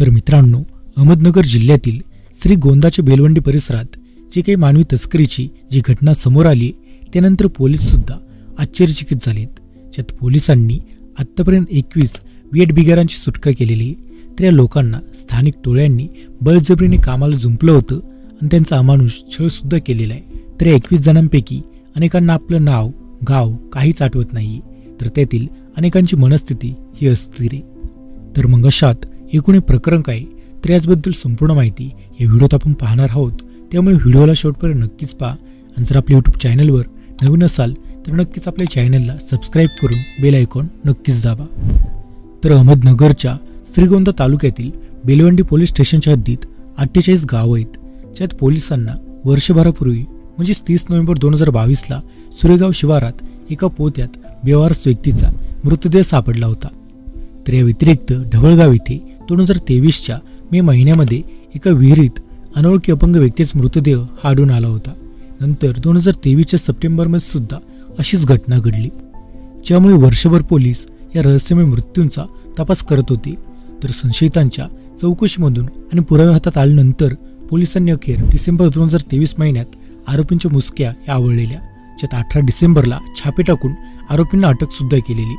तर मित्रांनो अहमदनगर जिल्ह्यातील श्री गोंदाच्या बेलवंडी परिसरात जी काही मानवी तस्करीची जी घटना समोर आली त्यानंतर पोलीससुद्धा आश्चर्यचकित झालेत. ज्यात पोलिसांनी आत्तापर्यंत एकवीस वेट बिगारांची सुटका केलेली आहे. तर या लोकांना स्थानिक टोळ्यांनी बळजबरीने कामाला जुंपलं होतं आणि त्यांचा अमानुष छळसुद्धा केलेला आहे. तर या एकवीस जणांपैकी अनेकांना आपलं नाव गाव काहीच आठवत नाही तर त्यातील अनेकांची मनस्थिती ही अस्थिर आहे. तर मग अशात एकूण हे प्रकरण काय तर याचबद्दल संपूर्ण माहिती या व्हिडिओत आपण पाहणार आहोत. त्यामुळे व्हिडिओला शेवटपर्यंत नक्कीच पहा. आणि जर आपल्या यूट्यूब चॅनलवर नवीन असाल तर नक्कीच आपल्या चॅनलला सबस्क्राईब करून बेल आयकॉन नक्कीच दाबा. तर अहमदनगरच्या श्रीगोंदा तालुक्यातील बेलवंडी पोलीस स्टेशनच्या हद्दीत अठ्ठेचाळीस गावं आहेत. ज्यात पोलिसांना वर्षभरापूर्वी म्हणजेच तीस नोव्हेंबर दोन हजार बावीसला सुरेगाव शिवारात एका पोत्यात व्यवहारस व्यक्तीचा मृतदेह सापडला होता. तर या व्यतिरिक्त ढवळगाव येथे दोन हजार तेवीसच्या मे महिन्यामध्ये एका विहिरीत अनोळखी अपंग व्यक्तीचा मृतदेह हा आढळून आला होता. नंतर दोन हजार तेवीसच्या सप्टेंबरमध्ये सुद्धा अशीच घटना घडली. ज्यामुळे वर्षभर पोलीस या रहस्यमय मृत्यूंचा तपास करत होते. तर संशयितांच्या चौकशीमधून आणि पुरावे हातात आल्यानंतर पोलिसांनी अखेर डिसेंबर दोन हजार तेवीस महिन्यात आरोपींच्या मुसक्या या आवळलेल्या ज्यात अठरा डिसेंबरला छापे टाकून आरोपींना अटकसुद्धा केलेली.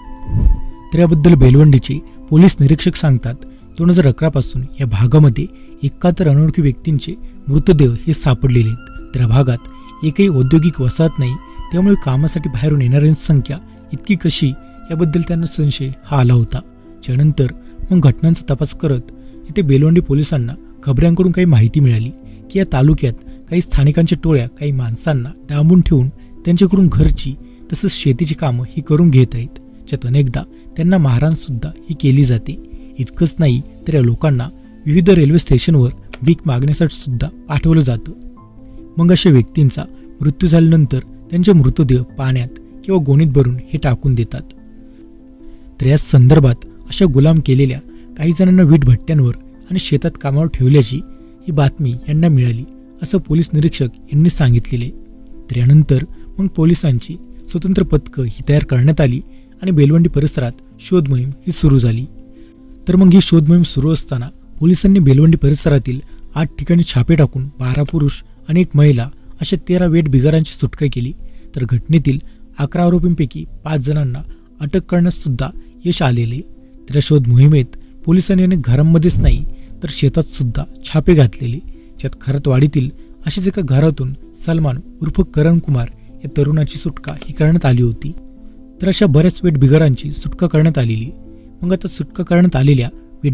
तर याबद्दल बेलवंडीचे पोलीस निरीक्षक सांगतात दोन हजार अकरापासून या भागामध्ये एकाहत्तर अनोळखी व्यक्तींचे मृतदेह हे सापडलेले आहेत. तर या भागात एकही औद्योगिक वसाहत नाही त्यामुळे कामासाठी बाहेरून येणाऱ्यांची संख्या इतकी कशी याबद्दल त्यांना संशय हा आला होता. त्यानंतर मग घटनांचा तपास करत इथे बेलवंडी पोलिसांना खबऱ्यांकडून काही माहिती मिळाली की या तालुक्यात काही स्थानिकांच्या टोळ्या काही माणसांना डांबून ठेवून त्यांच्याकडून घरची तसंच शेतीची कामं ही करून घेत आहेत. ज्यात अनेकदा त्यांना मारहाणसुद्धा ही केली जाते. इतकंच नाही तर या लोकांना विविध रेल्वे स्टेशनवर भीक मागण्यासाठी सुद्धा पाठवलं जातं. मग अशा व्यक्तींचा मृत्यू झाल्यानंतर त्यांचे मृतदेह पाण्यात किंवा गोणीत भरून हे टाकून देतात. तर या संदर्भात अशा गुलाम केलेल्या काही जणांना वीट भट्ट्यांवर आणि शेतात कामावर ठेवल्याची ही बातमी यांना मिळाली असं पोलीस निरीक्षक यांनी सांगितलेले. तर यानंतर मग पोलिसांची स्वतंत्र पथकं ही तयार करण्यात आली आणि बेलवंडी परिसरात शोध मोहीम ही सुरू झाली. तर मग ही शोध मोहीम सुरू असताना पोलिसांनी बेलवंडी परिसरातील आठ ठिकाणी छापे टाकून बारा पुरुष आणि एक महिला अशा तेरा वेट बिगारांची सुटका केली. तर घटनेतील अकरा आरोपींपैकी पाच जणांना अटक करण्यास सुद्धा यश आलेले. तर या शोध मोहिमेत पोलिसांनी अनेक घरांमध्येच नाही तर शेतात सुद्धा छापे घातलेले. ज्यात खरतवाडीतील अशीच एका घरातून सलमान उर्फ करण कुमार या तरुणाची सुटका ही करण्यात आली होती. तर अशा बऱ्याच वेट बिगारांची सुटका करण्यात आलेली. मग आता सुटका करण्यात आलेल्या वेट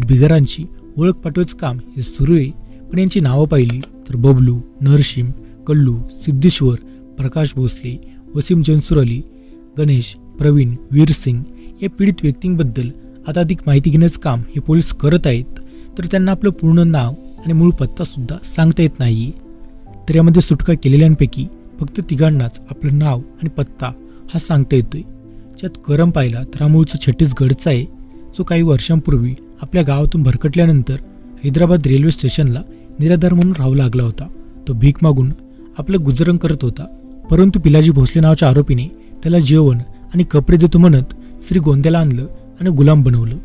ओळख पाठवायचं काम हे सुरू आहे. पण यांची नावं पाहिली तर बबलू नरशिम कल्लू सिद्धेश्वर प्रकाश भोसले वसीम जन्सूर अली गणेश प्रवीण वीरसिंग या पीडित व्यक्तींबद्दल आता अधिक माहिती घेण्याचं काम हे पोलीस करत आहेत. तर त्यांना आपलं पूर्ण नाव आणि मूळ पत्तासुद्धा सांगता येत नाही. तर यामध्ये सुटका केलेल्यांपैकी फक्त तिघांनाच आपलं नाव आणि पत्ता हा सांगता येतोय. ज्यात करम पाहिला तर हा मूळचा छत्तीसगडचा आहे. जो काही वर्षांपूर्वी आपल्या गावातून भरकटल्यानंतर हैदराबाद रेल्वे स्टेशनला निराधार म्हणून राहू लागला होता. तो भीक मागून आपलं गुजरण करत होता. परंतु पिलाजी भोसले नावाच्या आरोपीने त्याला जेवण आणि कपडे देतो म्हणत श्री गोंद्याला आणलं आणि गुलाम बनवलं.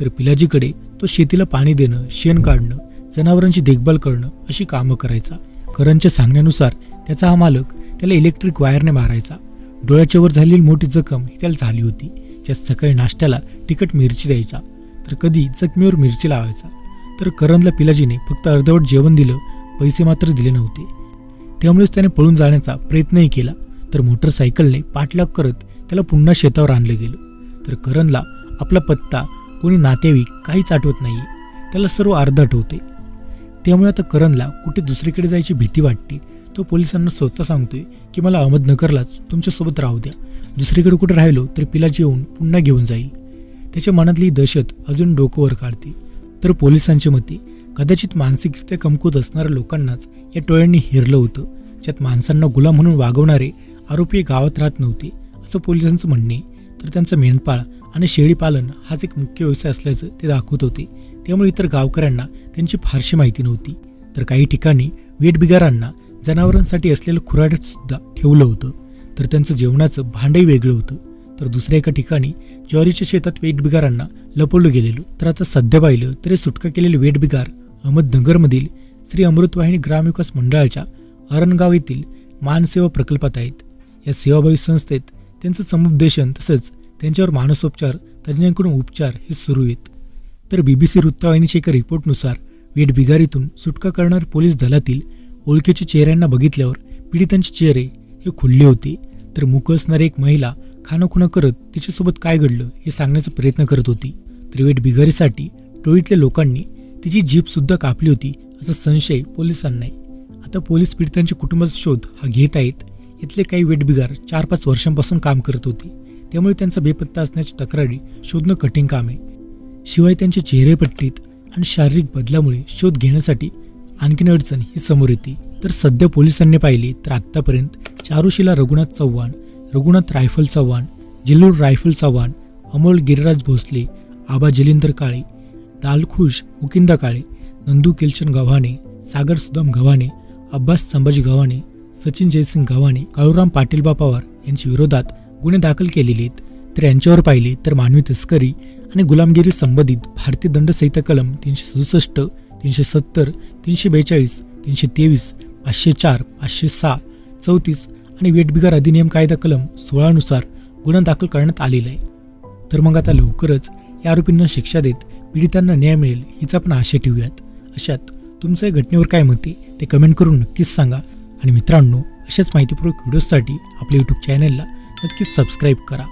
तर पिलाजीकडे तो शेतीला पाणी देणं शेण काढणं जनावरांची देखभाल करणं अशी कामं करायचा. करणच्या सांगण्यानुसार त्याचा हा मालक त्याला इलेक्ट्रिक वायरने मारायचा. डोळ्याच्या वर झालेली मोठी जखम ही त्याला झाली होती. त्या सकाळी नाश्त्याला तिखट मिरची द्यायचा. तर कधी चकमीवर मिरची लावायचा. तर करणला पिलाजीने फक्त अर्धवट जेवण दिलं पैसे मात्र दिले नव्हते. त्यामुळेच त्याने पळून जाण्याचा प्रयत्नही केला. तर मोटरसायकलने पाठलाग करत त्याला पुन्हा शेतावर आणलं गेलं. तर करणला आपला पत्ता कोणी नातेवाईक काहीच आठवत नाही त्याला सर्व अर्ध आठवते त्यामुळे आता करणला कुठे दुसरीकडे जायची भीती वाटते तो पोलिसांना स्वतः सांगतोय की मला अहमदनगरलाच तुमच्यासोबत राहू द्या. दुसरीकडे कुठे राहिलो तर पिला येऊन पुन्हा घेऊन जाईल. त्याच्या मनातली दहशत अजून डोकं वर काढते. तर पोलिसांच्या मते कदाचित मानसिकरित्या कमकुवत असणाऱ्या लोकांनाच या टोळ्यांनी हिरलं होतं. ज्यात माणसांना गुलाम म्हणून वागवणारे आरोपी गावात राहत नव्हते असं पोलिसांचं म्हणणे. तर त्यांचा मेंढपाळ आणि शेळीपालन हाच एक मुख्य व्यवसाय असल्याचं ते दाखवत होते. त्यामुळे इतर गावकऱ्यांना त्यांची फारशी माहिती नव्हती. तर काही ठिकाणी वेटबिगारांना जनावरांसाठी असलेलं खुराडसुद्धा सुद्धा ठेवलं होतं. तर त्यांचं जेवणाचं भांडही वेगळं होतं. तर दुसऱ्या एका ठिकाणी ज्वारीच्या शेतात वेठबिगारांना लपवलं गेलेलं. तर आता सध्या पाहिलं तर हे सुटका केलेले वेठबिगार अहमदनगरमधील श्री अमृतवाहिनी ग्रामविकास मंडळाच्या अरणगाव येथील मानसेवा प्रकल्पात आहेत. या सेवाभावी संस्थेत त्यांचं समुपदेशन तसंच त्यांच्यावर मानसोपचार तज्ज्ञांकडून उपचार हे सुरू आहेत. तर बी बी सी वृत्तवाहिनीच्या एका रिपोर्टनुसार वेठबिगारीतून सुटका करणार पोलीस दलातील ओळखीच्या चेहऱ्यांना बघितल्यावर पीडितांचे चेहरे हे खुलले होते. तर मुक असणारी एक महिला खानाखुणा करत तिच्यासोबत काय घडलं हे सांगण्याचा प्रयत्न करत होती. त्रिवेट बिगारीसाठी टोळीतल्या लोकांनी तिची जीप सुद्धा कापली होती असा संशय पोलिसांना आता पोलीस पीडितांच्या कुटुंबाचा शोध हा घेत आहेत. इथले काही वेटबिगार चार पाच वर्षांपासून काम करत होते. त्यामुळे त्यांचा बेपत्ता असण्याची तक्रारी शोधणं कठीण काम आहे. शिवाय त्यांच्या चेहरेपट्टीत आणि शारीरिक बदलामुळे शोध घेण्यासाठी आणखीन अडचण ही समोर येते. तर सध्या पोलिसांनी पाहिले तर आत्तापर्यंत चारुशिला रघुनाथ चव्हाण रघुनाथ रायफल चव्हाण जिल्लूर रायफल चव्हाण अमोल गिरिराज भोसले आबा जलिंदर काळे दालखुश मुकिंदा काळे नंदू किलचन गव्हाणे सागर सुदम गव्हाणे अब्बास संभाजी गव्हाणे सचिन जयसिंग गव्हाणे काळूराम पाटीलबा पवार यांच्या विरोधात गुन्हे दाखल केलेले आहेत. तर यांच्यावर पाहिले तर मानवी तस्करी आणि गुलामगिरी संबंधित भारतीय दंड संहिता कलम तीनशे सदुसष्ट तीनशे सत्तर तीनशे बेचाळीस तीनशे तेवीस पाचशे चार पाचशे सहा चौतीस आणि वेटबिगार अधिनियम कायदा कलम सोळानुसार गुन्हा दाखल करण्यात आलेला आहे. तर मग आता लवकरच या आरोपींना शिक्षा देत पीडितांना न्याय मिळेल हीच आपण आशा ठेवूयात. अशात तुमचं या घटनेवर काय मते ते कमेंट करून नक्कीच सांगा. आणि मित्रांनो अशाच माहितीपूर्वक व्हिडिओजसाठी आपल्या यूट्यूब चॅनलला नक्कीच सबस्क्राईब करा.